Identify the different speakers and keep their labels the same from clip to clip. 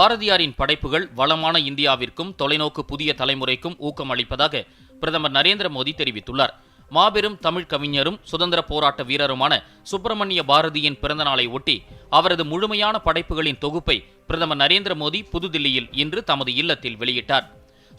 Speaker 1: பாரதியாரின் படைப்புகள் வளமான இந்தியாவிற்கும் தொலைநோக்கு புதிய தலைமுறைக்கும் ஊக்கம் அளிப்பதாக பிரதமர் நரேந்திர மோடி தெரிவித்துள்ளார் மாபெரும் தமிழ் கவிஞரும் சுதந்திர போராட்ட வீரருமான சுப்பிரமணிய பாரதியின் பிறந்தநாளை ஒட்டி அவரது முழுமையான படைப்புகளின் தொகுப்பை பிரதமர் நரேந்திர மோடி புதுதில்லியில் இன்று தமது இல்லத்தில் வெளியிட்டார்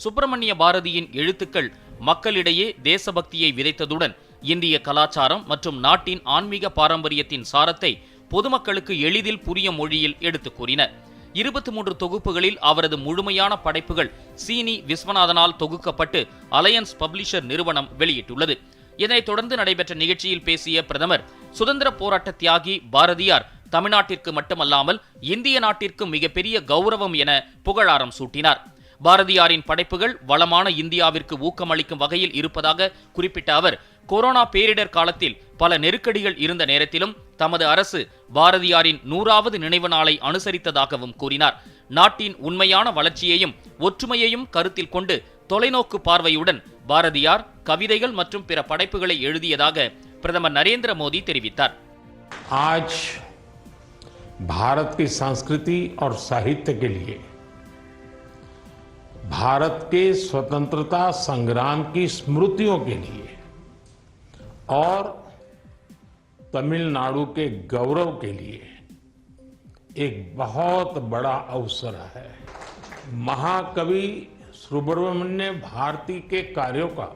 Speaker 1: சுப்பிரமணிய பாரதியின் எழுத்துக்கள் மக்களிடையே தேசபக்தியை விதைத்ததுடன் இந்திய கலாச்சாரம் மற்றும் நாட்டின் ஆன்மீக பாரம்பரியத்தின் சாரத்தை பொதுமக்களுக்கு எளிதில் புரிய மொழியில் எடுத்துக் கூறினர் இருபத்தி மூன்று தொகுப்புகளில் அவரது முழுமையான படைப்புகள் சீனி விஸ்வநாதனால் தொகுக்கப்பட்டு அலையன்ஸ் பப்ளிஷர் நிறுவனம் வெளியிட்டுள்ளது இதனைத் தொடர்ந்து நடைபெற்ற நிகழ்ச்சியில் பேசிய பிரதமர் சுதந்திர போராட்ட தியாகி பாரதியார் தமிழ்நாட்டிற்கு மட்டுமல்லாமல் இந்திய நாட்டிற்கும் மிகப்பெரிய கௌரவம் என புகழாரம் சூட்டினார் பாரதியாரின் படைப்புகள் வளமான இந்தியாவிற்கு ஊக்கமளிக்கும் வகையில் இருப்பதாக குறிப்பிட்ட அவர் கொரோனா பேரிடர் காலத்தில் பல நெருக்கடிகள் இருந்த நேரத்திலும் தமது அரசு பாரதியாரின் நூறாவது நினைவு நாளை அனுசரித்ததாகவும் கூறினார் நாட்டின் உண்மையான வளர்ச்சியையும் ஒற்றுமையையும் கருத்தில் கொண்டு தொலைநோக்கு பார்வையுடன் பாரதியார் கவிதைகள் மற்றும் பிற படைப்புகளை எழுதியதாக பிரதமர் நரேந்திர மோடி தெரிவித்தார்
Speaker 2: ஆஜ் भारत की संस्कृति और साहित्य के लिए भारत के स्वतंत्रता संग्राम की स्मृतियों के लिए और तमिलनाडु के गौरव के लिए एक बहुत बड़ा अवसर है महाकवि सुब्रमण्य भारती के कार्यों का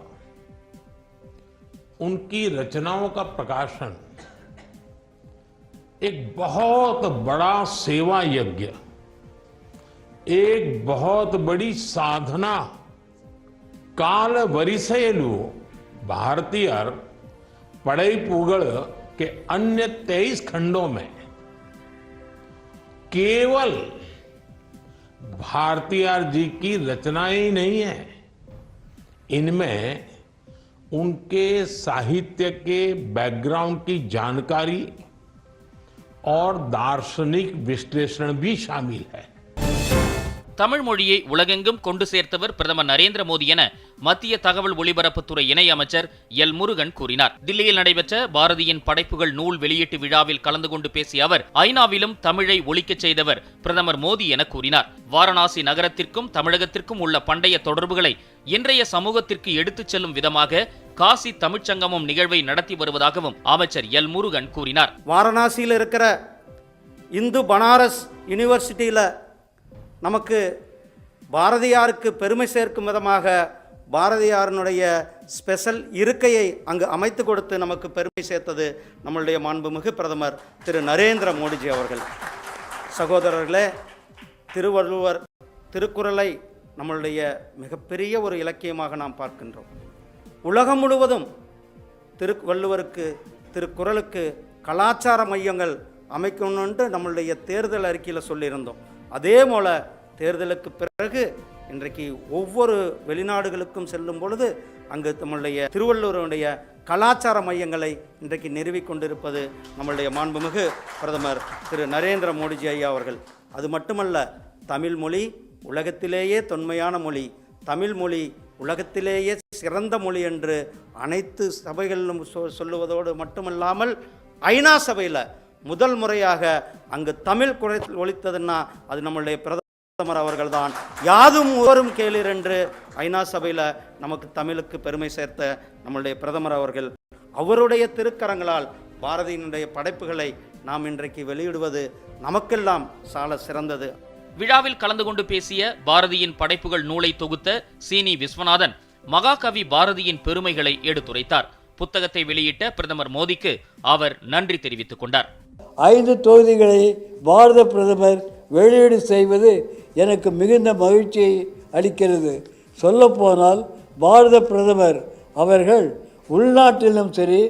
Speaker 2: उनकी रचनाओं का प्रकाशन एक बहुत बड़ा सेवा यज्ञ एक बहुत बड़ी साधना काल वरिसेलु भारतीय पड़ई पुगल के अन्य तेईस खंडों में केवल भारतीय जी की रचना ही नहीं है इनमें उनके साहित्य के बैकग्राउंड की जानकारी और दार्शनिक विश्लेषण भी शामिल है
Speaker 1: தமிழ் மொழியை உலகெங்கும் கொண்டு சேர்த்தவர் பிரதமர் நரேந்திர மோடி என மத்திய தகவல் ஒலிபரப்புத்துறை இணையமைச்சர் எல் முருகன் கூறினார் தில்லியில் நடைபெற்ற பாரதியின் படைப்புகள் நூல் வெளியீட்டு விழாவில் கலந்து கொண்டு பேசிய அவர் ஐநாவிலும் தமிழை ஒழிக்கச் செய்தவர் பிரதமர் மோடி என கூறினார் வாரணாசி நகரத்திற்கும் தமிழகத்திற்கும் உள்ள பண்டைய தொடர்புகளை இன்றைய சமூகத்திற்கு எடுத்துச் செல்லும் விதமாக காசி தமிழ்ச்சங்கமும் நிகழ்வை நடத்தி வருவதாகவும் அமைச்சர் எல் முருகன் கூறினார்
Speaker 3: வாரணாசியில் இருக்கிற இந்து பனாரஸ் யூனிவர்சிட்டியில் நமக்கு பாரதியாருக்கு பெருமை சேர்க்கும் விதமாக பாரதியாரினுடைய ஸ்பெஷல் இருக்கையை அங்கு அமைத்து கொடுத்து நமக்கு பெருமை சேர்த்தது நம்மளுடைய மாண்புமிகு பிரதமர் திரு நரேந்திர மோடிஜி அவர்கள் சகோதரர்களே திருவள்ளுவர் திருக்குறளை நம்மளுடைய மிகப்பெரிய ஒரு இலக்கியமாக நாம் பார்க்கின்றோம் உலகம் முழுவதும் திருவள்ளுவருக்கு திருக்குறளுக்கு கலாச்சார மையங்கள் அமைக்கணுன்ட்டு நம்மளுடைய தேர்தல் அறிக்கையில் சொல்லியிருந்தோம் அதே போல் தேர்தலுக்கு பிறகு இன்றைக்கு ஒவ்வொரு வெளிநாடுகளுக்கும் செல்லும் பொழுது அங்கு தம்முடைய திருவள்ளுவருடைய கலாச்சார மையங்களை இன்றைக்கு கொண்டிருப்பது நம்மளுடைய மாண்புமிகு பிரதமர் திரு நரேந்திர மோடிஜி ஐயா அவர்கள் அது மட்டுமல்ல தமிழ் மொழி உலகத்திலேயே தொன்மையான மொழி தமிழ் மொழி உலகத்திலேயே சிறந்த மொழி என்று அனைத்து சபைகளிலும் சொல்லுவதோடு மட்டுமல்லாமல் ஐநா சபையில் முதல் முறையாக அங்கு தமிழ் குறை ஒழித்ததுன்னா அது நம்மளுடைய பிரத பிரதமர் அவர்கள்தான் யாதும் ஒவரும் கேளீர் என்று ஐநா சபையில் நமக்கு தமிழுக்கு பெருமை சேர்த்த நம்மளுடைய பிரதமர் அவர்கள் அவருடைய திருக்கரங்களால் பாரதியினுடைய படைப்புகளை நாம் இன்றைக்கு வெளியிடுவது நமக்கெல்லாம் சால சிறந்தது
Speaker 1: விழாவில் கலந்து கொண்டு பேசிய பாரதியின் படைப்புகள் நூலை தொகுத்த சீனி விஸ்வநாதன் மகாகவி பாரதியின் பெருமைகளை எடுத்துரைத்தார் புத்தகத்தை வெளியிட்ட பிரதமர் மோடிக்கு அவர் நன்றி தெரிவித்துக் கொண்டார்
Speaker 4: ஐந்து தொகுதிகளை பாரத பிரதமர் வெளியீடு செய்வது எனக்கு மிகுந்த மகிழ்ச்சியை அளிக்கிறது சொல்லப்போனால் பாரத பிரதமர் அவர்கள் உள்நாட்டிலும் சரி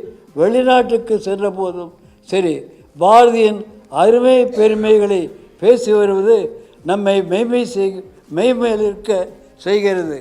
Speaker 4: வெளிநாட்டுக்கு சென்ற போதும் சரி பாரதியின் அருமை பெருமைகளை பேசி வருவது நம்மை மெய்மை செய் மெய்மையிலிருக்க செய்கிறது